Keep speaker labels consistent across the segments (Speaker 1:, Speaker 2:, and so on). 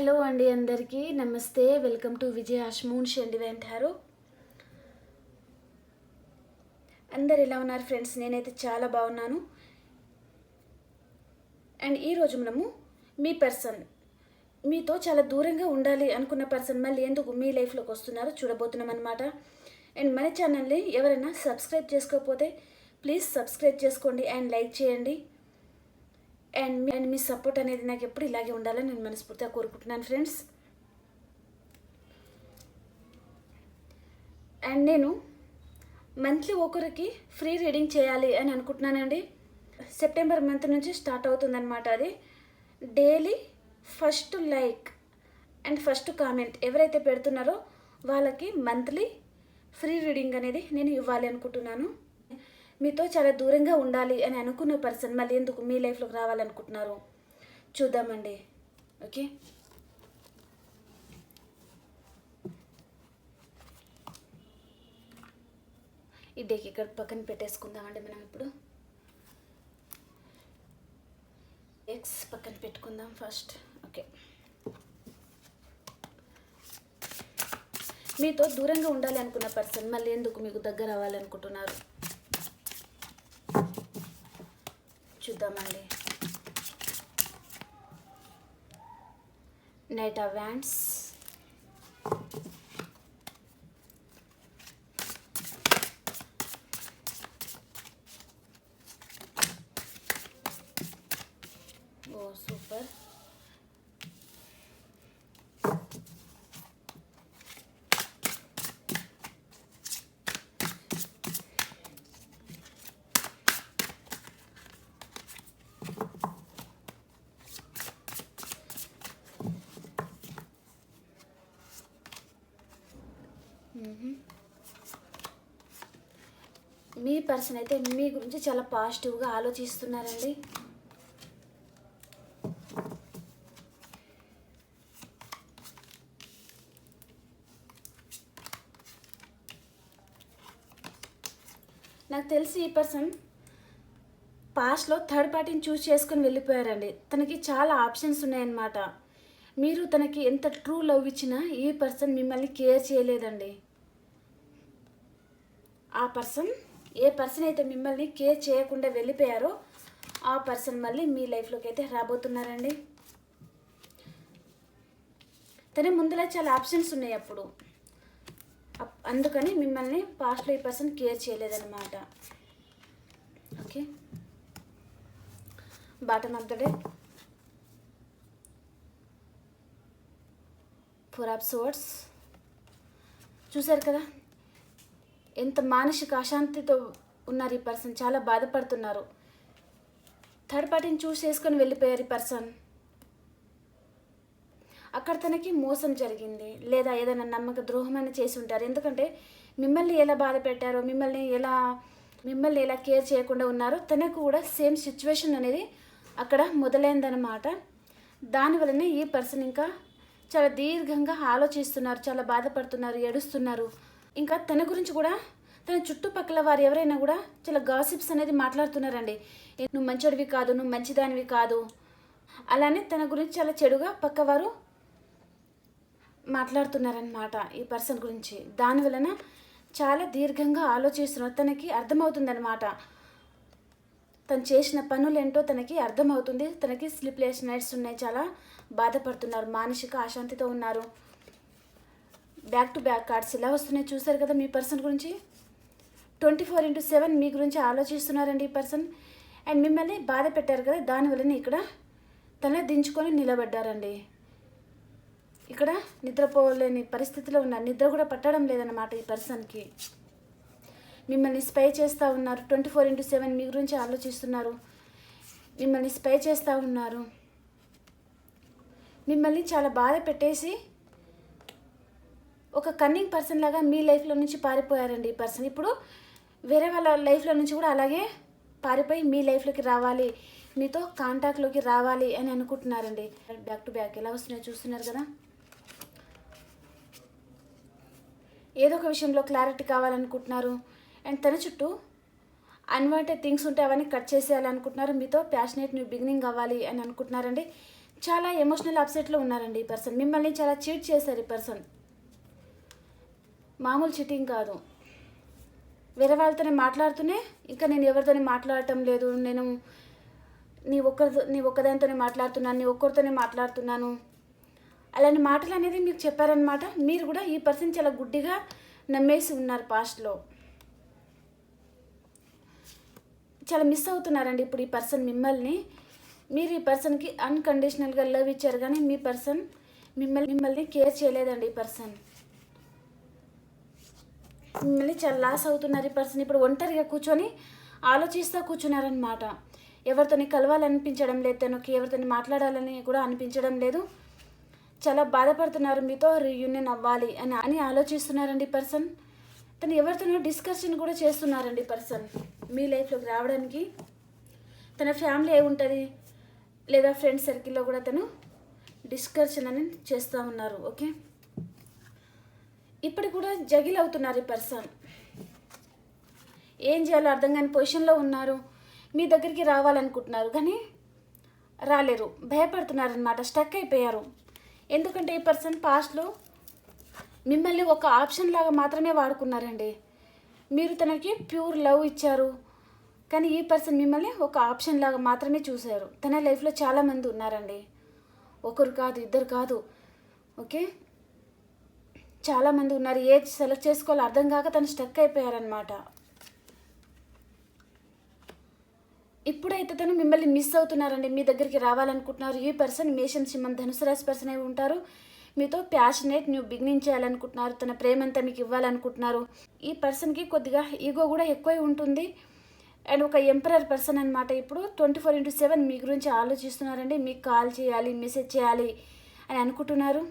Speaker 1: Hello అండి అందరికీ. నమస్తే. వెల్కమ్ టు విజయ్ అష్మూన్ షెండి వెంటారు. అందరు ఎలా ఉన్నారు ఫ్రెండ్స్? నేనైతే చాలా బాగున్నాను. అండ్ ఈరోజు మనము మీ పర్సన్ మీతో చాలా దూరంగా ఉండాలి అనుకున్న పర్సన్ మళ్ళీ ఎందుకు మీ లైఫ్లోకి వస్తున్నారో చూడబోతున్నాం అనమాట అండ్ మన ఛానల్ని ఎవరైనా సబ్స్క్రైబ్ చేసుకోకపోతే ప్లీజ్ సబ్స్క్రైబ్ చేసుకోండి అండ్ లైక్ చేయండి. అండ్ మీ అండ్ మీ సపోర్ట్ అనేది నాకు ఎప్పుడు ఇలాగే ఉండాలని నేను మనస్ఫూర్తిగా కోరుకుంటున్నాను ఫ్రెండ్స్ అండ్ నేను మంత్లీ ఒకరికి ఫ్రీ రీడింగ్ చేయాలి అని అనుకుంటున్నానండి. సెప్టెంబర్ మంత్ నుంచి స్టార్ట్ అవుతుందన్నమాట అది. Daily first like and first comment ఎవరైతే పెడుతున్నారో వాళ్ళకి మంత్లీ ఫ్రీ రీడింగ్ అనేది నేను ఇవ్వాలి అనుకుంటున్నాను. మీతో చాలా దూరంగా ఉండాలి అని అనుకున్న పర్సన్ మళ్ళీ ఎందుకు మీ లైఫ్లోకి రావాలనుకుంటున్నారు? చూద్దామండి. ఓకే? ఈ డేకి ఇక్కడ పక్కన పెట్టేసుకుందామండి మనం ఇప్పుడు. ఎక్స్ పక్కన పెట్టుకుందాం ఫస్ట్. ఓకే. మీతో దూరంగా ఉండాలి అనుకున్న పర్సన్ మళ్ళీ ఎందుకు మీకు దగ్గర అవ్వాలనుకుంటున్నారు? చూద్దామండి. నైట్ ఆఫ్ పర్సన్ అయితే మీ గురించి చాలా పాజిటివ్గా ఆలోచిస్తున్నారండి. నాకు తెలిసి ఈ పర్సన్ పాస్ట్లో థర్డ్ పార్టీని చూస్ చేసుకుని వెళ్ళిపోయారండి. తనకి చాలా ఆప్షన్స్ ఉన్నాయన్నమాట. మీరు తనకి ఎంత ట్రూ లవ్ ఇచ్చినా ఈ పర్సన్ మిమ్మల్ని కేర్ చేయలేదండి. ఆ పర్సన్ ఏ పర్సన్ అయితే మిమ్మల్ని కేర్ చేయకుండా వెళ్ళిపోయారో ఆ పర్సన్ మళ్ళీ మీ లైఫ్లోకి అయితే రాబోతున్నారండి. తన ముందులో చాలా ఆప్షన్స్ ఉన్నాయి అప్పుడు. అప్- అందుకని మిమ్మల్ని పాస్ట్లో ఈ పర్సన్ కేర్ చేయలేదన్నమాట. Okay bottom of the day four of swords చూసారు కదా? ఎంత మానసిక అశాంతితో ఉన్నారు ఈ పర్సన్? చాలా బాధపడుతున్నారు. థర్డ్ పార్టీని చూస్ చేసుకొని వెళ్ళిపోయారు ఈ పర్సన్. అక్కడ తనకి మోసం జరిగింది. లేదా ఏదైనా నమ్మక ద్రోహమైన చేసి ఉంటారు. ఎందుకంటే మిమ్మల్ని ఎలా బాధ పెట్టారో మిమ్మల్ని ఎలా మిమ్మల్ని ఎలా కేర్ చేయకుండా ఉన్నారో తనకు కూడా సేమ్ సిచ్యువేషన్ అనేది అక్కడ మొదలైందనమాట దానివల్లనే ఈ పర్సన్ ఇంకా చాలా దీర్ఘంగా ఆలోచిస్తున్నారు చాలా బాధపడుతున్నారు ఏడుస్తున్నారు. ఇంకా తన గురించి కూడా తన చుట్టుపక్కల వారు ఎవరైనా కూడా చాలా గాసిప్స్ అనేది మాట్లాడుతున్నారండి. నువ్వు మంచోడివి కాదు నువ్వు మంచిదానివి కాదు అలానే తన గురించి చాలా చెడుగా పక్కవారు మాట్లాడుతున్నారనమాట ఈ పర్సన్ గురించి. దాని వలన చాలా దీర్ఘంగా ఆలోచిస్తున్నారు. తనకి అర్థమవుతుందన్నమాట. తను చేసిన పనులేంటో తనకి అర్థమవుతుంది. తనకి స్లీప్లెస్ నైట్స్ ఉన్నాయి. చాలా బాధపడుతున్నారు. మానసిక అశాంతితో ఉన్నారు. బ్యాక్ టు బ్యాక్ కార్డ్స్ ఇలా వస్తున్నాయి. చూసారు కదా మీ పర్సన్ గురించి? ట్వంటీ ఫోర్ ఇంటూ సెవెన్ మీ గురించి ఆలోచిస్తున్నారండి ఈ పర్సన్ అండ్ మిమ్మల్ని బాధ పెట్టారు కదా దానివల్లనే ఇక్కడ తల దించుకొని నిలబడ్డారండి. ఇక్కడ నిద్రపోలేని పరిస్థితిలో ఉన్నారు. నిద్ర కూడా పట్టడం లేదన్నమాట ఈ పర్సన్కి మిమ్మల్ని స్పై చేస్తూ ఉన్నారు. ట్వంటీ ఫోర్ ఇంటూ సెవెన్ మీ గురించి ఆలోచిస్తున్నారు. మిమ్మల్ని స్పై చేస్తూ ఉన్నారు. మిమ్మల్ని చాలా బాధ పెట్టేసి ఒక కన్నింగ్ పర్సన్ లాగా మీ లైఫ్లో నుంచి పారిపోయారండి ఈ పర్సన్ ఇప్పుడు వేరే వాళ్ళ లైఫ్లో నుంచి కూడా అలాగే పారిపోయి మీ లైఫ్లోకి రావాలి మీతో కాంటాక్ట్లోకి రావాలి అని అనుకుంటున్నారండి. బ్యాక్ టు బ్యాక్ ఎలా వస్తున్నాయో చూస్తున్నారు కదా? ఏదో ఒక విషయంలో క్లారిటీ కావాలనుకుంటున్నారు. అండ్ తన చుట్టూ అన్వాంటెడ్ థింగ్స్ ఉంటే అవన్నీ కట్ చేసేయాలి అనుకుంటున్నారు మీతో ప్యాషనేట్ న్యూ బిగినింగ్ అవ్వాలి అని అనుకుంటున్నారండి. చాలా ఎమోషనల్ అప్సెట్లో ఉన్నారండి ఈ పర్సన్ మిమ్మల్ని చాలా చీట్ చేశారు ఈ పర్సన్ మామూలు చిట్టింగ్ కాదు. వేరే వాళ్ళతోనే మాట్లాడుతూనే ఇంకా నేను ఎవరితోనే మాట్లాడటం లేదు. నేను నీ ఒక్కరితో నీ ఒక్కదానితోనే మాట్లాడుతున్నాను నీ ఒక్కరితోనే మాట్లాడుతున్నాను. అలాంటి మాటలు అనేది మీకు చెప్పారనమాట మీరు కూడా ఈ పర్సన్ చాలా గుడ్డిగా నమ్మేసి ఉన్నారు పాస్ట్లో చాలా మిస్ అవుతున్నారండి ఇప్పుడు ఈ పర్సన్ మిమ్మల్ని. మీరు ఈ పర్సన్కి అన్కండిషనల్గా లవ్ ఇచ్చారు కానీ మీ పర్సన్ మిమ్మల్ని మిమ్మల్ని కేర్ చేయలేదండి ఈ పర్సన్ మిమ్మల్ని చాలా లాస్ అవుతున్నారు ఈ పర్సన్ ఇప్పుడు ఒంటరిగా కూర్చొని ఆలోచిస్తూ కూర్చున్నారనమాట ఎవరితోని కలవాలనిపించడం లేదు తనకి ఎవరితోని మాట్లాడాలని కూడా అనిపించడం లేదు. చాలా బాధపడుతున్నారు. మీతో రీయూనియన్ అవ్వాలి అని అని ఆలోచిస్తున్నారండి పర్సన్ తను ఎవరితోనో డిస్కషన్ కూడా చేస్తున్నారండి పర్సన్ మీ లైఫ్లోకి రావడానికి తన ఫ్యామిలీ ఏ ఉంటుంది లేదా ఫ్రెండ్ సర్కిల్లో కూడా తను డిస్కషన్ అని చేస్తూ ఉన్నారు. ఓకే ఇప్పుడు కూడా జగిల్ అవుతున్నారు ఈ పర్సన్. ఏం చేయాలో అర్థం కాని పొజిషన్లో ఉన్నారు. మీ దగ్గరికి రావాలనుకుంటున్నారు కానీ రాలేరు. భయపడుతున్నారు అనమాట స్టక్ అయిపోయారు. ఎందుకంటే ఈ పర్సన్ పాస్ట్లో మిమ్మల్ని ఒక ఆప్షన్ లాగా మాత్రమే వాడుకున్నారండి. మీరు తనకి ప్యూర్ లవ్ ఇచ్చారు. కానీ ఈ పర్సన్ మిమ్మల్ని ఒక ఆప్షన్ లాగా మాత్రమే చూశారు. తన లైఫ్లో చాలామంది ఉన్నారండి. ఒకరు కాదు ఇద్దరు కాదు. ఓకే? చాలామంది ఉన్నారు. ఏజ్ సెలెక్ట్ చేసుకోవాలో. అర్థం కాక తను స్టక్ అయిపోయారనమాట ఇప్పుడైతే తను మిమ్మల్ని మిస్ అవుతున్నారండి. మీ దగ్గరికి రావాలనుకుంటున్నారు. ఈ పర్సన్ మేషం సింహం ధనుసు రాశి పర్సన్ అయి ఉంటారు. మీతో ప్యాషనేట్ న్యూ బిగినింగ్ చేయాలనుకుంటున్నారు. తన ప్రేమంతా మీకు ఇవ్వాలనుకుంటున్నారు. ఈ పర్సన్కి కొద్దిగా ఈగో కూడా ఎక్కువై ఉంటుంది. అండ్ ఒక ఎంపరర్ పర్సన్ అనమాట ఇప్పుడు ట్వంటీ ఫోర్ ఇంటూ సెవెన్ మీ గురించి ఆలోచిస్తున్నారండి. మీకు కాల్ చేయాలి మెసేజ్ చేయాలి అని అనుకుంటున్నారు.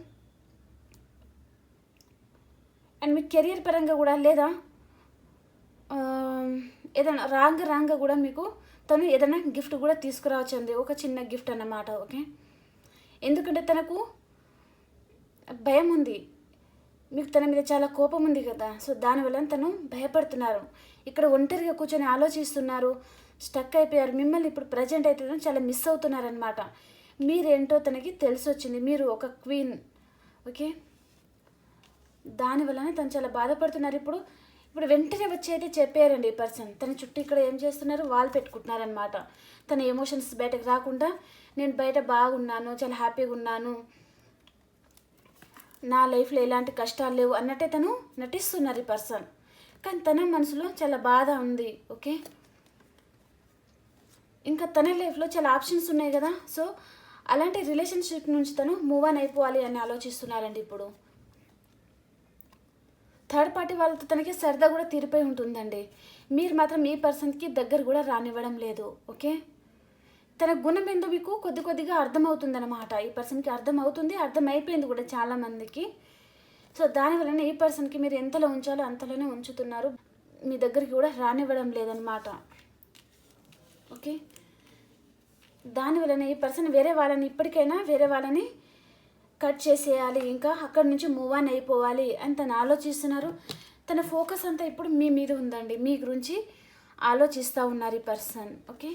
Speaker 1: అండ్ మీ కెరియర్ పరంగా కూడా లేదా ఏదైనా రాంగ్ రాంగ్ కూడా మీకు తను ఏదైనా గిఫ్ట్ కూడా తీసుకురావచ్చండి. ఒక చిన్న గిఫ్ట్ అన్నమాట ఓకే? ఎందుకంటే తనకు భయం ఉంది. మీకు తన మీద చాలా కోపం ఉంది కదా సో దానివల్ల తను భయపడుతున్నారు. ఇక్కడ ఒంటరిగా కూర్చొని ఆలోచిస్తున్నారు స్టక్ అయిపోయారు. మిమ్మల్ని ఇప్పుడు ప్రజెంట్ అయితే చాలా మిస్ అవుతున్నారనమాట మీరేంటో తనకి తెలిసి వచ్చింది మీరు ఒక క్వీన్ ఓకే? దాని వలన తను చాలా బాధపడుతున్నారు. ఇప్పుడు ఇప్పుడు వెంటనే వచ్చి అయితే చెప్పారండి ఈ పర్సన్. తన చుట్టూ ఇక్కడ ఏం చేస్తున్నారు? వాళ్ళు పెట్టుకుంటున్నారనమాట తన ఎమోషన్స్ బయటకు రాకుండా నేను బయట బాగున్నాను చాలా హ్యాపీగా ఉన్నాను. నా లైఫ్లో ఎలాంటి కష్టాలు లేవు అన్నట్టే తను నటిస్తున్నారు ఈ పర్సన్. కానీ తన మనసులో చాలా బాధ ఉంది ఓకే? ఇంకా తన లైఫ్లో చాలా ఆప్షన్స్ ఉన్నాయి కదా. సో అలాంటి రిలేషన్షిప్ నుంచి తను మూవ్ ఆన్ అయిపోవాలి అని ఆలోచిస్తున్నారండి ఇప్పుడు. థర్డ్ పార్టీ వాళ్ళతో తనకి సరదా కూడా తీరిపోయి ఉంటుందండి. మీరు మాత్రం ఈ పర్సన్కి దగ్గర కూడా రానివ్వడం లేదు ఓకే? తన గుణం ఏందో మీకు కొద్ది కొద్దిగా అర్థమవుతుందన్నమాట. ఈ పర్సన్కి అర్థమవుతుంది అర్థమైపోయింది కూడా చాలామందికి. సో దానివలన ఈ పర్సన్కి మీరు ఎంతలో ఉంచాలో అంతలోనే ఉంచుతున్నారు. మీ దగ్గరికి కూడా రానివ్వడం లేదనమాట ఓకే? దానివలన ఈ పర్సన్ వేరే వాళ్ళని ఇప్పటికైనా వేరే వాళ్ళని కట్ చేసేయాలి ఇంకా అక్కడి నుంచి మూవ్ ఆన్ అయిపోవాలి అని తను ఆలోచిస్తున్నారు. తన ఫోకస్ అంతా ఇప్పుడు మీ మీద ఉందండి. మీ గురించి ఆలోచిస్తూ ఉన్నారు ఈ పర్సన్ ఓకే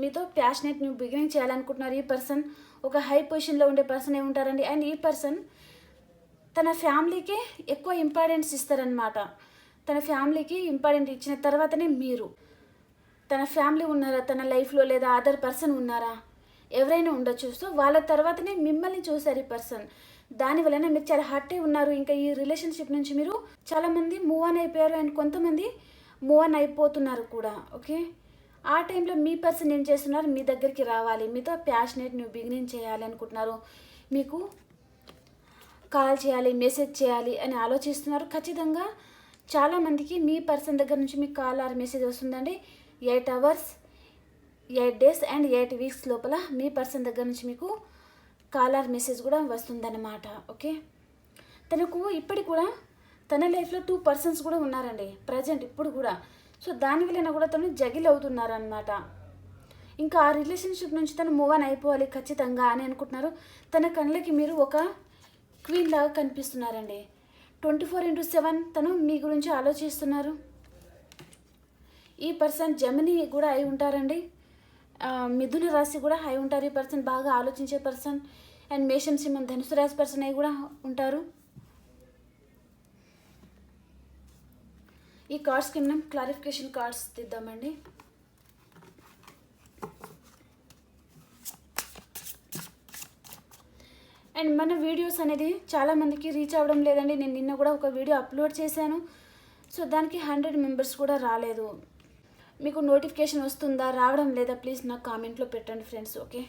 Speaker 1: మీతో ప్యాషనెట్ న్యూ బిగినింగ్ చేయాలనుకుంటున్నారు ఈ పర్సన్ ఒక హై పొజిషన్లో ఉండే పర్సన్ ఏ ఉంటారండి. అండ్ ఈ పర్సన్ తన ఫ్యామిలీకే ఎక్కువ ఇంపార్టెన్స్ ఇస్తారనమాట తన ఫ్యామిలీకి ఇంపార్టెంట్ ఇచ్చిన తర్వాతనే మీరు తన ఫ్యామిలీ ఉన్నారా? తన లైఫ్లో లేదా అదర్ పర్సన్ ఉన్నారా? ఎవరైనా ఉండొచ్చు. సో వాళ్ళ తర్వాతనే మిమ్మల్ని చూశారు ఈ పర్సన్. దాని వలన మీరు చాలా హ్యాపీ ఉన్నారు. ఇంకా ఈ రిలేషన్షిప్ నుంచి మీరు చాలామంది మూవ్ ఆన్ అయిపోయారు అండ్ కొంతమంది మూవ్ ఆన్ అయిపోతున్నారు కూడా. ఓకే? ఆ టైంలో మీ పర్సన్ ఏం చేస్తున్నారు? మీ దగ్గరికి రావాలి. మీతో ప్యాషనేట్ న్యూ బిగినింగ్ చేయాలి అనుకుంటున్నారు. మీకు కాల్ చేయాలి మెసేజ్ చేయాలి అని ఆలోచిస్తున్నారు. ఖచ్చితంగా చాలామందికి మీ పర్సన్ దగ్గర నుంచి మీకు కాల్ ఆర్ మెసేజ్ వస్తుందండి. Eight hours eight days and eight weeks లోపల మీ పర్సన్ దగ్గర నుంచి మీకు కాలర్ మెసేజ్ కూడా వస్తుందన్నమాట ఓకే? తనకు ఇప్పటికి కూడా తన లైఫ్లో టూ పర్సన్స్ కూడా ఉన్నారండి ప్రజెంట్ ఇప్పుడు కూడా. సో దాని వలన కూడా తను జగిల్ అవుతున్నారనమాట ఇంకా ఆ రిలేషన్షిప్ నుంచి తను మూవ్ ఆన్ అయిపోవాలి ఖచ్చితంగా అని అనుకుంటున్నారు. తన కళ్ళకి మీరు ఒక క్వీన్ లాగా కనిపిస్తున్నారండి. ట్వంటీ ఫోర్ ఇంటూ సెవెన్ తను మీ గురించి ఆలోచిస్తున్నారు. ఈ పర్సన్ జమిని కూడా అయి ఉంటారండి. మిథున రాశి కూడా హై ఉంటారు. ఈ పర్సన్ బాగా ఆలోచించే పర్సన్ అండ్ మేషం సింహం ధనుసు రాశి పర్సన్ అయి కూడా ఉంటారు. ఈ కార్డ్స్కి మనం క్లారిఫికేషన్ కార్డ్స్ తీద్దామండి. అండ్ మన వీడియోస్ అనేది చాలామందికి రీచ్ అవ్వడం లేదండి. నేను నిన్న కూడా ఒక వీడియో అప్లోడ్ చేశాను. సో దానికి హండ్రెడ్ మెంబర్స్ కూడా రాలేదు. మీకు నోటిఫికేషన్ వస్తుందా? రావడం లేదా? ప్లీజ్ నాకు కామెంట్లో పెట్టండి ఫ్రెండ్స్ ఓకే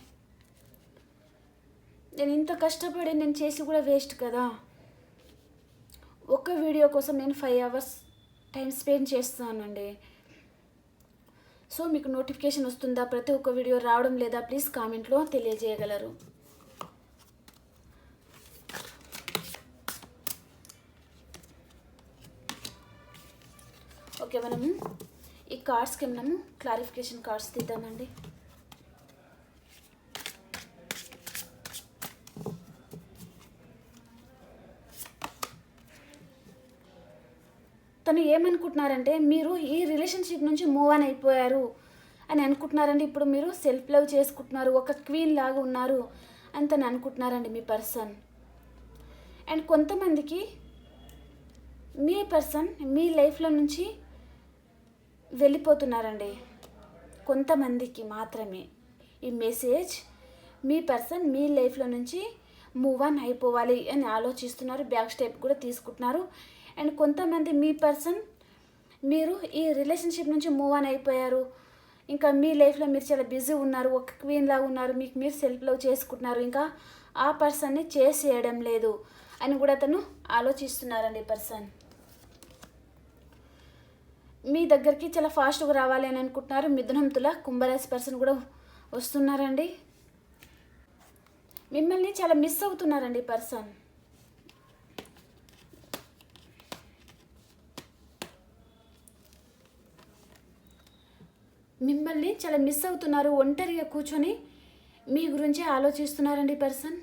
Speaker 1: నేను ఇంత కష్టపడి నేను చేసి కూడా వేస్ట్ కదా. ఒక్క వీడియో కోసం నేను ఫైవ్ అవర్స్ టైం స్పెండ్ చేస్తానండి. సో మీకు నోటిఫికేషన్ వస్తుందా? ప్రతి ఒక్క వీడియో రావడం లేదా? ప్లీజ్ కామెంట్లో తెలియజేయగలరు. ఓకే మనము ఈ కార్డ్స్కి మనము క్లారిఫికేషన్ కార్డ్స్ తీద్దామండి. తను ఏమనుకుంటున్నారంటే మీరు ఈ రిలేషన్షిప్ నుంచి మూవ్ ఆన్ అయిపోయారు అని అనుకుంటున్నారండి. ఇప్పుడు మీరు సెల్ఫ్ లవ్ చేసుకుంటున్నారు ఒక క్వీన్ లాగా ఉన్నారు అని తను అనుకుంటున్నారండి మీ పర్సన్. అండ్ కొంతమందికి మీ పర్సన్ మీ లైఫ్లో నుంచి వెళ్ళిపోతున్నారండి. కొంతమందికి మాత్రమే. ఈ మెసేజ్ మీ పర్సన్ మీ లైఫ్లో నుంచి మూవ్ ఆన్ అయిపోవాలి అని ఆలోచిస్తున్నారు. బ్యాక్ స్టెప్ కూడా తీసుకుంటున్నారు. అండ్ కొంతమంది మీ పర్సన్ మీరు ఈ రిలేషన్షిప్ నుంచి మూవ్ ఆన్ అయిపోయారు. ఇంకా మీ లైఫ్లో మీరు చాలా బిజీ ఉన్నారు. ఒక క్వీన్ లాగా ఉన్నారు. మీకు మీరు సెల్ఫ్ లవ్ చేసుకుంటున్నారు. ఇంకా ఆ పర్సన్ని చేసేయడం లేదు అని కూడా అతను ఆలోచిస్తున్నారండి పర్సన్ మీ దగ్గరికి చాలా ఫాస్ట్గా రావాలి అని అనుకుంటున్నారు. మిథునం తుల కుంభరాశి పర్సన్ కూడా వస్తున్నారండి. మిమ్మల్ని చాలా మిస్ అవుతున్నారండి పర్సన్ మిమ్మల్ని చాలా మిస్ అవుతున్నారు. ఒంటరిగా కూర్చొని మీ గురించి ఆలోచిస్తున్నారండి పర్సన్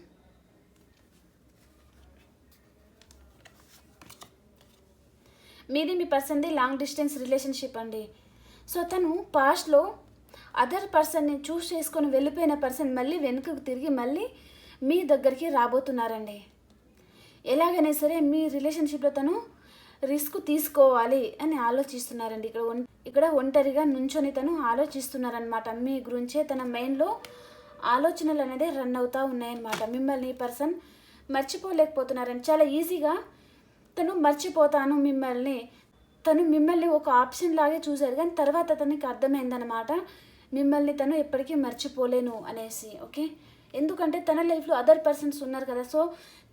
Speaker 1: మీది మీ పర్సన్ది లాంగ్ డిస్టెన్స్ రిలేషన్షిప్ అండి. సో తను పాస్ట్లో అదర్ పర్సన్ని చూస్ చేసుకొని వెళ్ళిపోయిన పర్సన్ మళ్ళీ వెనుకకు తిరిగి మళ్ళీ మీ దగ్గరికి రాబోతున్నారండి. ఎలాగైనా సరే మీ రిలేషన్షిప్లో తను రిస్క్ తీసుకోవాలి అని ఆలోచిస్తున్నారండి. ఇక్కడ ఒం- ఇక్కడ ఒంటరిగా నుంచొని తను ఆలోచిస్తున్నారనమాట మీ గురించే తన మైండ్లో ఆలోచనలు అనేది రన్ అవుతూ ఉన్నాయన్నమాట. మిమ్మల్ని ఈ పర్సన్ మర్చిపోలేకపోతున్నారని. చాలా ఈజీగా తను మర్చిపోతాను మిమ్మల్ని. తను మిమ్మల్ని ఒక ఆప్షన్ లాగే చూశారు కానీ తర్వాత తనకి అర్థమైందనమాట మిమ్మల్ని తను ఎప్పటికీ మర్చిపోలేను అనేసి ఓకే? ఎందుకంటే తన లైఫ్లో అదర్ పర్సన్స్ ఉన్నారు కదా సో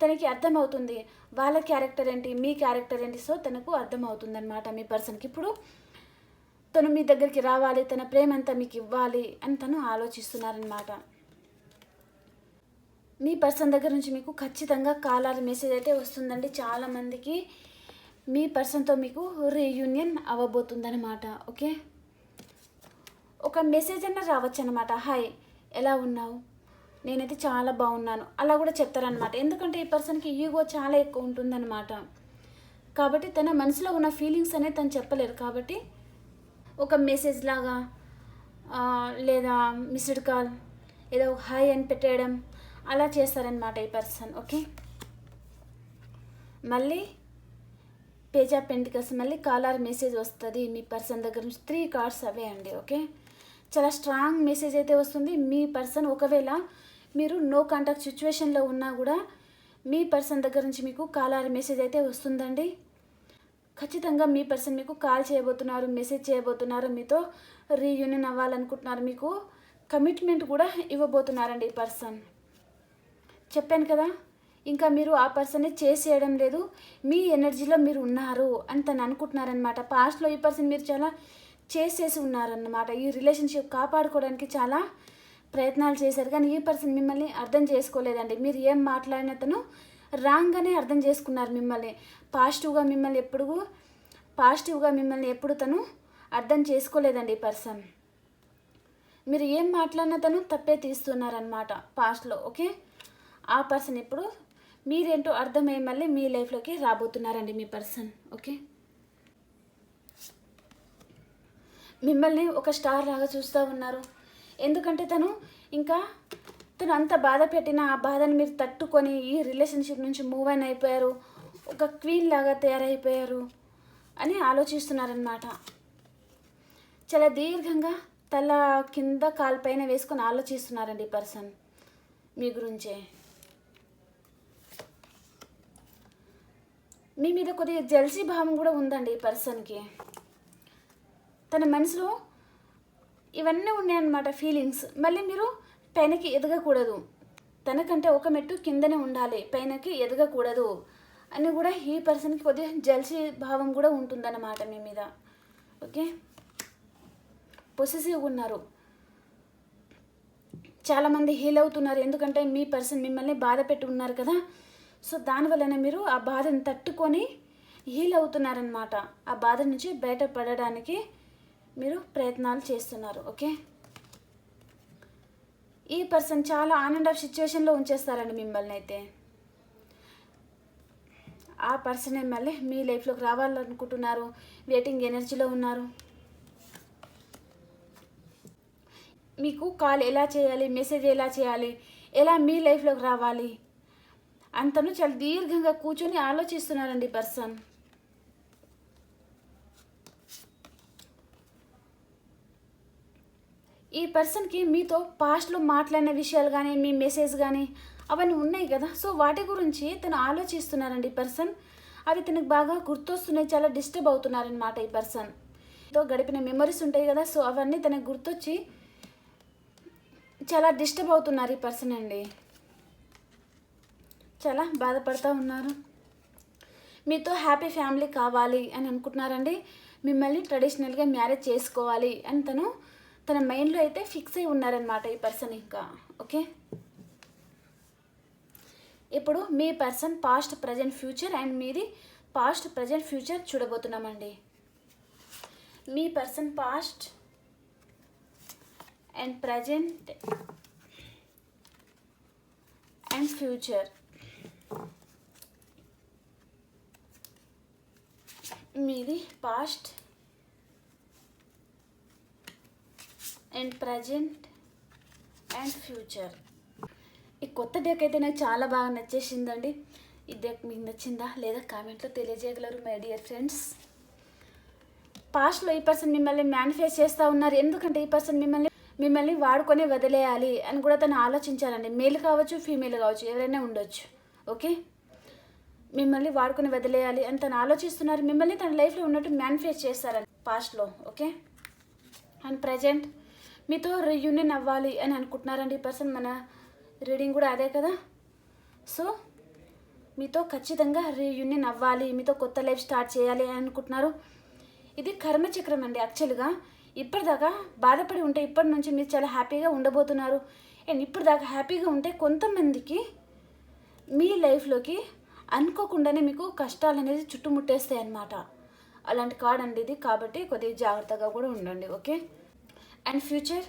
Speaker 1: తనకి అర్థమవుతుంది. వాళ్ళ క్యారెక్టర్ ఏంటి మీ క్యారెక్టర్ ఏంటి సో తనకు అర్థమవుతుంది అనమాట మీ పర్సన్కి. ఇప్పుడు తను మీ దగ్గరికి రావాలి తన ప్రేమ అంతా మీకు ఇవ్వాలి అని తను ఆలోచిస్తున్నారనమాట మీ పర్సన్ దగ్గర నుంచి మీకు ఖచ్చితంగా కాలార్ మెసేజ్ అయితే వస్తుందండి. చాలామందికి మీ పర్సన్తో మీకు రీయూనియన్ అవ్వబోతుందన్నమాట. ఓకే? ఒక మెసేజ్ అన్న రావచ్చు అనమాట హాయ్ ఎలా ఉన్నావు? నేనైతే చాలా బాగున్నాను. అలా కూడా చెప్తారనమాట ఎందుకంటే ఈ పర్సన్కి ఈగో చాలా ఎక్కువ ఉంటుందన్నమాట. కాబట్టి తన మనసులో ఉన్న ఫీలింగ్స్ అనేది తను చెప్పలేరు. కాబట్టి ఒక మెసేజ్ లాగా లేదా మిస్డ్ కాల్ ఏదో హాయ్ అని పెట్టేయడం అలా చేస్తారనమాట ఈ పర్సన్ ఓకే? మళ్ళీ పేజ్ ఆఫ్ పెంటికల్స్ మళ్ళీ కాలర్ మెసేజ్ వస్తుంది మీ పర్సన్ దగ్గర నుంచి. త్రీ కార్డ్స్ అవే అండి ఓకే? చాలా స్ట్రాంగ్ మెసేజ్ అయితే వస్తుంది. మీ పర్సన్ ఒకవేళ మీరు నో కాంటాక్ట్ సిచ్యువేషన్లో ఉన్నా కూడా మీ పర్సన్ దగ్గర నుంచి మీకు కాలర్ మెసేజ్ అయితే వస్తుందండి. ఖచ్చితంగా మీ పర్సన్ మీకు కాల్ చేయబోతున్నారు మెసేజ్ చేయబోతున్నారు మీతో రీయూనియన్ అవ్వాలనుకుంటున్నారు మీకు కమిట్మెంట్ కూడా ఇవ్వబోతున్నారండి ఈ పర్సన్. చెప్పాను కదా. ఇంకా మీరు ఆ పర్సన్ని చేసేయడం లేదు. మీ ఎనర్జీలో మీరు ఉన్నారు అని తను అనుకుంటున్నారనమాట పాస్ట్లో ఈ పర్సన్ మీరు చాలా చేసేసి ఉన్నారన్నమాట. ఈ రిలేషన్షిప్ కాపాడుకోవడానికి చాలా ప్రయత్నాలు చేశారు. కానీ ఈ పర్సన్ మిమ్మల్ని అర్థం చేసుకోలేదండి. మీరు ఏం మాట్లాడిన తను రాంగ్గానే అర్థం చేసుకున్నారు మిమ్మల్ని. పాజిటివ్గా మిమ్మల్ని ఎప్పుడు పాజిటివ్గా మిమ్మల్ని ఎప్పుడు తను అర్థం చేసుకోలేదండి ఈ పర్సన్. మీరు ఏం మాట్లాడినా తను తప్పే తీస్తున్నారనమాట పాస్ట్లో ఓకే? ఆ పర్సన్ ఇప్పుడు మీరేంటో అర్థమయ్యి మళ్ళీ మీ లైఫ్లోకి రాబోతున్నారండి మీ పర్సన్ ఓకే మిమ్మల్ని ఒక స్టార్ లాగా చూస్తూ ఉన్నారు. ఎందుకంటే తను ఇంకా తను అంత బాధ పెట్టిన ఆ బాధను మీరు తట్టుకొని ఈ రిలేషన్షిప్ నుంచి మూవ్ అయిన అయిపోయారు. ఒక క్వీన్ లాగా తయారైపోయారు అని ఆలోచిస్తున్నారనమాట చాలా దీర్ఘంగా తల కింద కాలుపైన వేసుకొని ఆలోచిస్తున్నారండి పర్సన్ మీ గురించే. మీ మీద కొద్దిగా జెల్సీ భావం కూడా ఉందండి ఈ పర్సన్కి. తన మనసులో ఇవన్నీ ఉన్నాయన్నమాట ఫీలింగ్స్. మళ్ళీ మీరు పైనకి ఎదగకూడదు. తనకంటే ఒక మెట్టు కిందనే ఉండాలి. పైనకి ఎదగకూడదు అని కూడా ఈ పర్సన్కి కొద్దిగా జెల్సీ భావం కూడా ఉంటుందన్నమాట మీ మీద. ఓకే? పొసెసివ్గా ఉన్నారు. చాలామంది హీల్ అవుతున్నారు. ఎందుకంటే మీ పర్సన్ మిమ్మల్ని బాధ పెట్టి ఉన్నారు కదా. సో దానివల్లనే మీరు ఆ బాధను తట్టుకొని హీల్ అవుతున్నారనమాట ఆ బాధ నుంచి బయటపడడానికి మీరు ప్రయత్నాలు చేస్తున్నారు ఓకే? ఈ పర్సన్ చాలా ఆన్ అండ్ ఆఫ్ సిచ్యువేషన్లో ఉంచేస్తారండి మిమ్మల్ని అయితే. ఆ పర్సన్ మళ్ళీ మీ లైఫ్లోకి రావాలనుకుంటున్నారు వెయిటింగ్ ఎనర్జీలో ఉన్నారు. మీకు కాల్ ఎలా చేయాలి మెసేజ్ ఎలా చేయాలి ఎలా మీ లైఫ్లోకి రావాలి అంతను చాలా దీర్ఘంగా కూర్చొని ఆలోచిస్తున్నారండి పర్సన్ ఈ పర్సన్కి మీతో పాస్ట్లో మాట్లాడిన విషయాలు కానీ మీ మెసేజ్ కానీ అవన్నీ ఉన్నాయి కదా. సో వాటి గురించి తను ఆలోచిస్తున్నారండి ఈ పర్సన్. అవి తనకు బాగా గుర్తొస్తున్నాయి చాలా డిస్టర్బ్ అవుతున్నారనమాట ఈ పర్సన్. తో గడిపిన మెమరీస్ ఉంటాయి కదా సో అవన్నీ తనకు గుర్తొచ్చి చాలా డిస్టర్బ్ అవుతున్నారు ఈ పర్సన్ అండి. చాలా బాధపడుతూ ఉన్నారు. మీతో హ్యాపీ ఫ్యామిలీ కావాలి అని అనుకుంటున్నారండి. మిమ్మల్ని ట్రెడిషనల్గా మ్యారేజ్ చేసుకోవాలి అని తను తన మైండ్లో అయితే ఫిక్స్ అయి ఉన్నారనమాట ఈ పర్సన్ ఇంకా ఓకే? ఇప్పుడు మీ person past present future and మీది పాస్ట్ ప్రజెంట్ ఫ్యూచర్ చూడబోతున్నామండి. మీ person past and present and future. మీది past and present and future. ఈ కొత్త డెక్ అయితే నాకు చాలా బాగా నచ్చేసిందండి. ఈ డెక్ మీకు నచ్చిందా లేదా కామెంట్లో తెలియజేయగలరు మై డియర్ ఫ్రెండ్స్ పాస్ట్లో ఈ పర్సన్ మిమ్మల్ని మేనిఫెస్ట్ చేస్తూ ఉన్నారు. ఎందుకంటే ఈ పర్సన్ మిమ్మల్ని మిమ్మల్ని వాడుకొని వదిలేయాలి అని కూడా తను ఆలోచించాలండి మేల్ కావచ్చు ఫీమేల్ కావచ్చు ఎవరైనా ఉండొచ్చు. ఓకే? మిమ్మల్ని వాడుకుని వదిలేయాలి అని తను ఆలోచిస్తున్నారు. మిమ్మల్ని తన లైఫ్లో ఉన్నట్టు మేనిఫెస్ట్ చేస్తారని పాస్ట్లో ఓకే? అండ్ ప్రజెంట్ మీతో రీయూనియన్ అవ్వాలి అని అనుకుంటున్నారండి ఈ పర్సన్. మన రీడింగ్ కూడా అదే కదా? సో మీతో ఖచ్చితంగా రీయూనియన్ అవ్వాలి మీతో కొత్త లైఫ్ స్టార్ట్ చేయాలి అని అనుకుంటున్నారు. ఇది కర్మచక్రం అండి యాక్చువల్గా. ఇప్పటిదాకా బాధపడి ఉంటే ఇప్పటి నుంచి మీరు చాలా హ్యాపీగా ఉండబోతున్నారు. అండ్ ఇప్పటిదాకా హ్యాపీగా ఉంటే కొంతమందికి మీ లైఫ్లోకి అనుకోకుండానే మీకు కష్టాలు అనేది చుట్టుముట్టేస్తాయి అన్నమాట. అలాంటి కార్డ్ అండి ఇది. కాబట్టి కొద్దిగా జాగ్రత్తగా కూడా ఉండండి ఓకే? అండ్ ఫ్యూచర్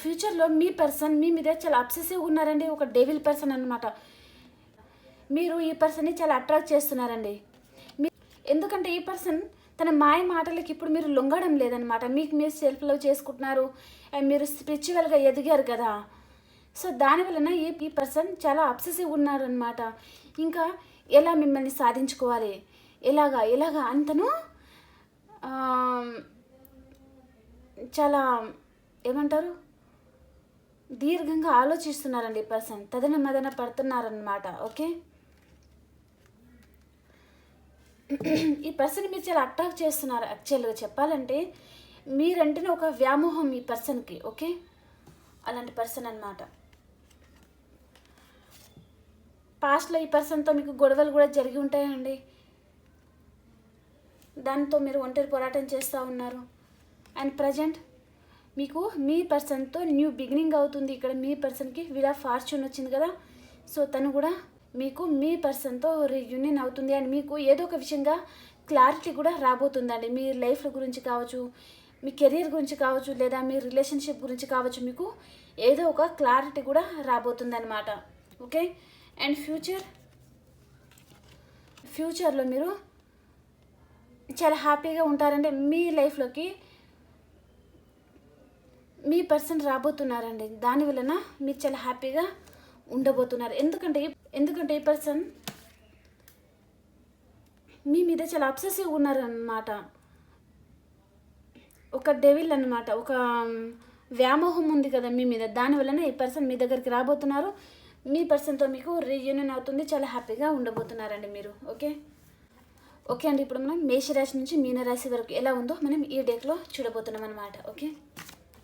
Speaker 1: ఫ్యూచర్లో మీ పర్సన్ మీ మీద చాలా అబ్సెసివ్గా ఉన్నారండి. ఒక డెవిల్ పర్సన్ అనమాట మీరు ఈ పర్సన్ని చాలా అట్రాక్ట్ చేస్తున్నారండి. మీ ఎందుకంటే ఈ పర్సన్ తన మాయ మాటలకి ఇప్పుడు మీరు లొంగడం లేదనమాట మీకు మీరు సెల్ఫ్ లవ్ చేసుకుంటున్నారు. అండ్ మీరు స్పిరిచువల్గా ఎదిగారు కదా. సో దానివలన ఈ ఈ పర్సన్ చాలా అబ్సెసివ్ ఉన్నారనమాట ఇంకా ఎలా మిమ్మల్ని సాధించుకోవాలి? ఎలాగా? ఎలాగా? అంతను చాలా ఏమంటారు? దీర్ఘంగా ఆలోచిస్తున్నారండి ఈ పర్సన్. తదన మదన పడుతున్నారనమాట ఓకే? ఈ పర్సన్ మీరు చాలా అట్రాక్ట్ చేస్తున్నారు యాక్చువల్గా చెప్పాలంటే. మీరంటేనే ఒక వ్యామోహం ఈ పర్సన్కి. ఓకే? అలాంటి పర్సన్ అన్నమాట. పాస్ట్లో ఈ పర్సన్తో మీకు గొడవలు కూడా జరిగి ఉంటాయండి. దాంతో మీరు ఒంటరి పోరాటం చేస్తూ ఉన్నారు. అండ్ ప్రజెంట్ మీకు మీ పర్సన్తో న్యూ బిగినింగ్ అవుతుంది. ఇక్కడ మీ పర్సన్కి విలా ఫార్చ్యూన్ వచ్చింది కదా. సో తను కూడా మీకు మీ పర్సన్తో రీయూనియన్ అవుతుంది. అండ్ మీకు ఏదో ఒక విషయంగా క్లారిటీ కూడా రాబోతుందండి. మీ లైఫ్ గురించి కావచ్చు మీ కెరీర్ గురించి కావచ్చు లేదా మీ రిలేషన్షిప్ గురించి కావచ్చు మీకు ఏదో ఒక క్లారిటీ కూడా రాబోతుంది అనమాట ఓకే అండ్ ఫ్యూచర్ ఫ్యూచర్లో మీరు చాలా హ్యాపీగా ఉంటారంటే మీ లైఫ్లోకి మీ పర్సన్ రాబోతున్నారండి. దాని వలన మీరు చాలా హ్యాపీగా ఉండబోతున్నారు. ఎందుకంటే ఎందుకంటే ఈ పర్సన్ మీ మీద చాలా అబ్సెసివ్ ఉన్నారన్నమాట. ఒక డెవిల్ అన్నమాట. ఒక వ్యామోహం ఉంది కదా మీ మీద. దాని వలన ఈ పర్సన్ మీ దగ్గరికి రాబోతున్నారు. మీ పర్సన్తో మీకు రీయూనియన్ అవుతుంది. చాలా హ్యాపీగా ఉండబోతున్నారండి మీరు. ఓకే? ఓకే అండి. ఇప్పుడు మనం మేషరాశి నుంచి మీనరాశి వరకు ఎలా ఉందో మనం ఈ డేట్లో చూడబోతున్నాం అనమాట ఓకే?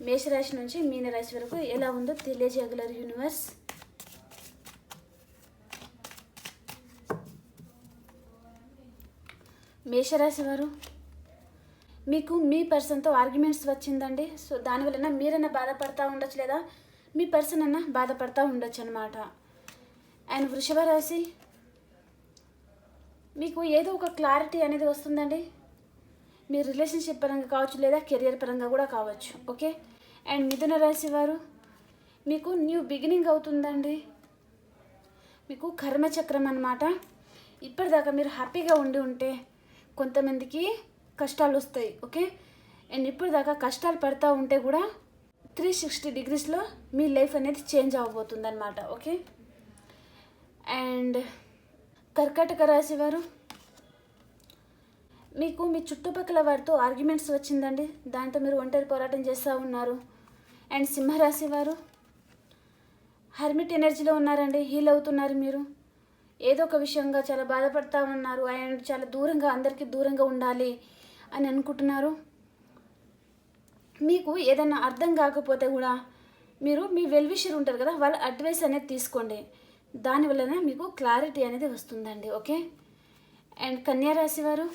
Speaker 1: మేషరాశి నుంచి మీనరాశి వరకు ఎలా ఉందో తెలియజేయగలరు యూనివర్స్ మేషరాశి వారు మీకు మీ పర్సన్తో ఆర్గ్యుమెంట్స్ వచ్చిందండి. సో దానివలన మీరైనా బాధపడతా ఉండొచ్చు లేదా? మీ పర్సన్ అన్నా బాధపడతా ఉండొచ్చు అనమాట అండ్ వృషభ రాశి మీకు ఏదో ఒక క్లారిటీ అనేది వస్తుందండి. మీ రిలేషన్షిప్ పరంగా కావచ్చు లేదా కెరియర్ పరంగా కూడా కావచ్చు ఓకే అండ్ మిథున రాశి వారు మీకు న్యూ బిగినింగ్ అవుతుందండి. మీకు కర్మచక్రం అన్నమాట. ఇప్పటిదాకా మీరు హ్యాపీగా ఉండి ఉంటే కొంతమందికి కష్టాలు వస్తాయి ఓకే అండ్ ఇప్పటిదాకా కష్టాలు పడతా ఉంటే కూడా త్రీ సిక్స్టీ డిగ్రీస్లో మీ లైఫ్ అనేది చేంజ్ అవ్వబోతుంది అనమాట ఓకే అండ్ కర్కాటక రాశి వారు మీకు మీ చుట్టుపక్కల వారితో ఆర్గ్యుమెంట్స్ వచ్చిందండి. దాంతో మీరు ఒంటరి పోరాటం చేస్తూ ఉన్నారు. అండ్ సింహరాశి వారు హర్మిట్ ఎనర్జీలో ఉన్నారండి హీల్ అవుతున్నారు మీరు. ఏదో ఒక విషయంగా చాలా బాధపడతా ఉన్నారు అండ్ చాలా దూరంగా అందరికీ దూరంగా ఉండాలి అని అనుకుంటున్నారు. మీకు ఏదైనా అర్థం కాకపోతే కూడా మీరు మీ వెల్విషర్ ఉంటారు కదా వాళ్ళ అడ్వైస్ అనేది తీసుకోండి. దానివల్లనే మీకు క్లారిటీ అనేది వస్తుందండి ఓకే? అండ్ కన్యారాశి వారు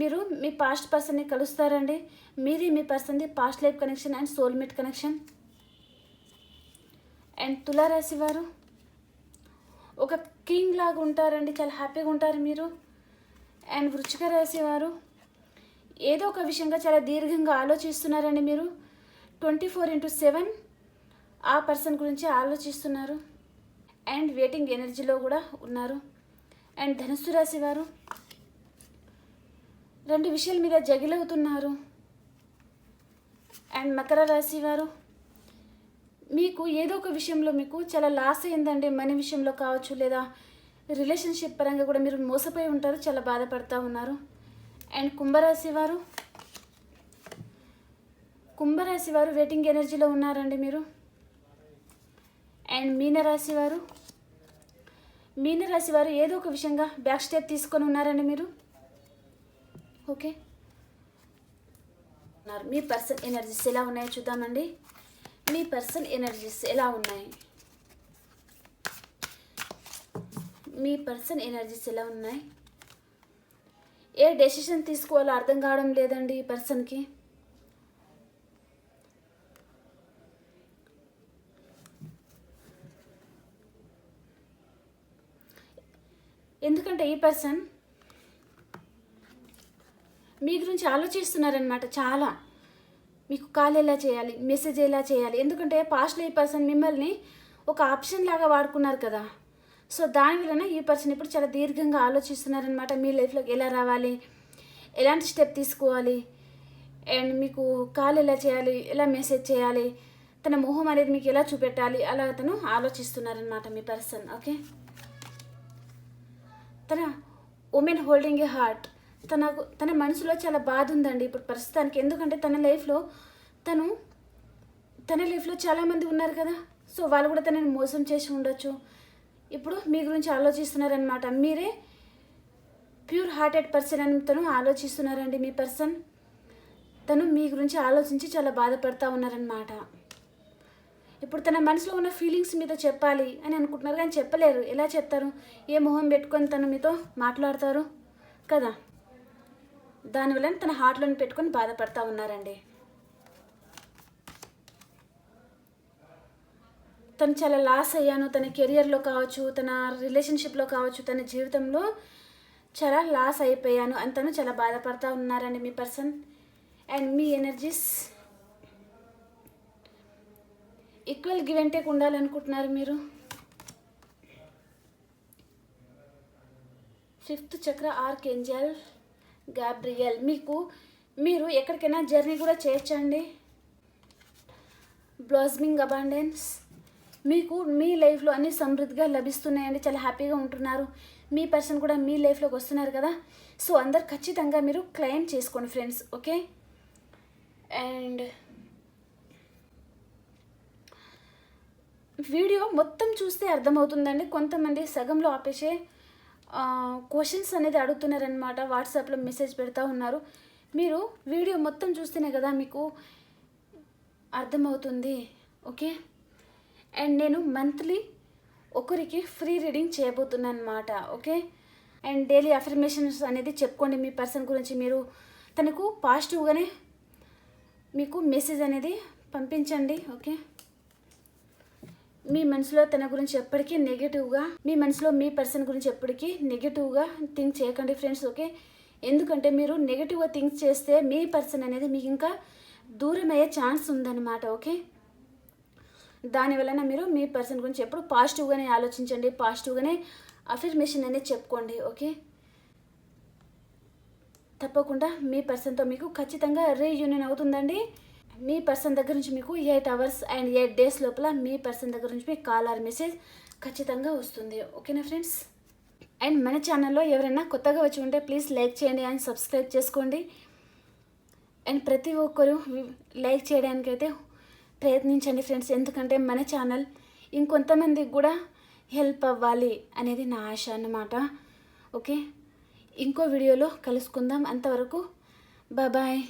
Speaker 1: మీరు మీ పాస్ట్ పర్సన్ని కలుస్తారండి. మీది మీ పర్సన్ది past life connection and soulmate connection. And తులారాశి వారు ఒక కింగ్ లాగా ఉంటారండి చాలా హ్యాపీగా ఉంటారు మీరు. అండ్ వృచ్చిక రాశి వారు ఏదో ఒక విషయంగా చాలా దీర్ఘంగా ఆలోచిస్తున్నారండి మీరు? ట్వంటీ ఫోర్ ఇంటూ సెవెన్ ఆ పర్సన్ గురించి ఆలోచిస్తున్నారు. అండ్ వెయిటింగ్ ఎనర్జీలో కూడా ఉన్నారు. అండ్ ధనుస్సు రాశి వారు రెండు విషయాల మీద జగిలవుతున్నారు. అండ్ మకర రాశి వారు మీకు ఏదో ఒక విషయంలో మీకు చాలా లాస్ అయిందండి మనీ విషయంలో కావచ్చు లేదా రిలేషన్షిప్ పరంగా కూడా మీరు మోసపోయి ఉంటారు చాలా బాధపడతా ఉన్నారు. అండ్ కుంభరాశి వారు? కుంభరాశి వారు వెయిటింగ్ ఎనర్జీలో ఉన్నారండి మీరు. అండ్ మీనరాశి వారు? మీనరాశి వారు ఏదో ఒక విషయంగా బ్యాక్ స్టెప్ తీసుకొని ఉన్నారండి మీరు. ఓకే మీ పర్సన్ ఎనర్జీస్ ఎలా ఉన్నాయో చూద్దామండి. మీ పర్సన్ ఎనర్జీస్ ఎలా ఉన్నాయి? మీ పర్సన్ ఎనర్జీస్ ఎలా ఉన్నాయి? ఏ డెసిషన్ తీసుకోవాలో అర్థం కావడం లేదండి ఈ పర్సన్కి ఎందుకంటే ఈ పర్సన్ మీ గురించి ఆలోచిస్తున్నారనమాట చాలా. మీకు కాల్ ఎలా చేయాలి మెసేజ్ ఎలా చేయాలి? ఎందుకంటే పాస్ట్లో ఈ పర్సన్ మిమ్మల్ని ఒక ఆప్షన్ లాగా వాడుకున్నారు కదా. సో దాని వలన ఈ పర్సన్ ఇప్పుడు చాలా దీర్ఘంగా ఆలోచిస్తున్నారనమాట మీ లైఫ్లో ఎలా రావాలి? ఎలాంటి స్టెప్ తీసుకోవాలి? అండ్ మీకు కాల్ ఎలా చేయాలి? ఎలా మెసేజ్ చేయాలి? తన మొహం అనేది మీకు ఎలా చూపెట్టాలి? అలా అతను ఆలోచిస్తున్నారనమాట మీ పర్సన్ ఓకే తన ఉమెన్ హోల్డింగ్ ఏ హార్ట్ తనకు తన మనసులో చాలా బాధ ఉందండి ఇప్పుడు ప్రస్తుతానికి. ఎందుకంటే తన లైఫ్లో తను తన లైఫ్లో చాలామంది ఉన్నారు కదా. సో వాళ్ళు కూడా తనని మోసం చేసి ఉండొచ్చు. ఇప్పుడు మీ గురించి ఆలోచిస్తున్నారనమాట మీరే ప్యూర్ హార్టెడ్ పర్సన్ అని తను ఆలోచిస్తున్నారండి మీ పర్సన్. తను మీ గురించి ఆలోచించి చాలా బాధపడతా ఉన్నారనమాట ఇప్పుడు తన మనసులో ఉన్న ఫీలింగ్స్ మీతో చెప్పాలి అని అనుకుంటున్నారు కానీ చెప్పలేరు. ఎలా చెప్తారు? ఏ మొహం పెట్టుకొని తను మీతో మాట్లాడతారు? కదా? దానివల్ల తన హార్ట్లోని పెట్టుకొని బాధపడతా ఉన్నారండి. తను చాలా లాస్ అయ్యాను. తన కెరియర్లో కావచ్చు తన రిలేషన్షిప్లో కావచ్చు తన జీవితంలో చాలా లాస్ అయిపోయాను. అని తను చాలా బాధపడతా ఉన్నారండి మీ person and me energies equal give and take ఉండాలనుకుంటున్నారు మీరు? ఫిఫ్త్ చక్ర ఆర్కెంజల్ గాబ్రియల్ మీకు మీరు ఎక్కడికైనా జర్నీ కూడా చేయొచ్చండి బ్లాస్మింగ్ అబాండెన్స్ మీకు మీ లైఫ్లో అన్ని సమృద్ధిగా లభిస్తున్నాయండి చాలా హ్యాపీగా ఉంటున్నారు. మీ పర్సన్ కూడా మీ లైఫ్లోకి వస్తున్నారు కదా. సో అందరు ఖచ్చితంగా మీరు క్లెయిమ్ చేసుకోండి ఫ్రెండ్స్ ఓకే? అండ్ వీడియో మొత్తం చూస్తే అర్థమవుతుందండి. కొంతమంది సగంలో ఆపేసే క్వశ్చన్స్ అనేది అడుగుతున్నారనమాట వాట్సాప్లో మెసేజ్ పెడతా ఉన్నారు. మీరు వీడియో మొత్తం చూస్తేనే కదా మీకు అర్థమవుతుంది ఓకే? అండ్ నేను మంత్లీ ఒకరికి ఫ్రీ రీడింగ్ చేయబోతున్నాను అనమాట ఓకే? అండ్ డైలీ అఫర్మేషన్స్ అనేది చెప్పుకోండి మీ పర్సన్ గురించి. మీరు తనకు పాజిటివ్గానే మీకు మెసేజ్ అనేది పంపించండి ఓకే? మీ మనసులో తన గురించి ఎప్పటికీ నెగిటివ్గా మీ మనసులో మీ పర్సన్ గురించి ఎప్పటికీ నెగిటివ్గా థింక్ చేయకండి ఫ్రెండ్స్ ఓకే? ఎందుకంటే మీరు నెగిటివ్గా థింక్ చేస్తే మీ పర్సన్ అనేది మీకు ఇంకా దూరం అయ్యే ఛాన్స్ ఉందన్నమాట ఓకే? దానివలన మీరు మీ పర్సన్ గురించి ఎప్పుడు పాజిటివ్గానే ఆలోచించండి పాజిటివ్గానే అఫర్మేషన్ అనేది చెప్పుకోండి ఓకే తప్పకుండా మీ పర్సన్తో మీకు ఖచ్చితంగా రీయూనియన్ అవుతుందండి. మీ పర్సన్ దగ్గర నుంచి మీకు eight hours and eight days లోపల మీ పర్సన్ దగ్గర నుంచి మీకు కాల్ ఆర్ మెసేజ్ ఖచ్చితంగా వస్తుంది ఓకేనా ఫ్రెండ్స్ అండ్ మన ఛానల్లో ఎవరైనా కొత్తగా వచ్చి ఉంటే ప్లీజ్ లైక్ చేయండి అండ్ సబ్స్క్రైబ్ చేసుకోండి. అండ్ ప్రతి ఒక్కరు లైక్ చేయడానికైతే ప్రయత్నించండి ఫ్రెండ్స్. ఎందుకంటే మన ఛానల్ ఇంకొంతమందికి కూడా హెల్ప్ అవ్వాలి అనేది నా ఆశ అన్నమాట. ఓకే? ఇంకో వీడియోలో కలుసుకుందాం. అంతవరకు బాయ్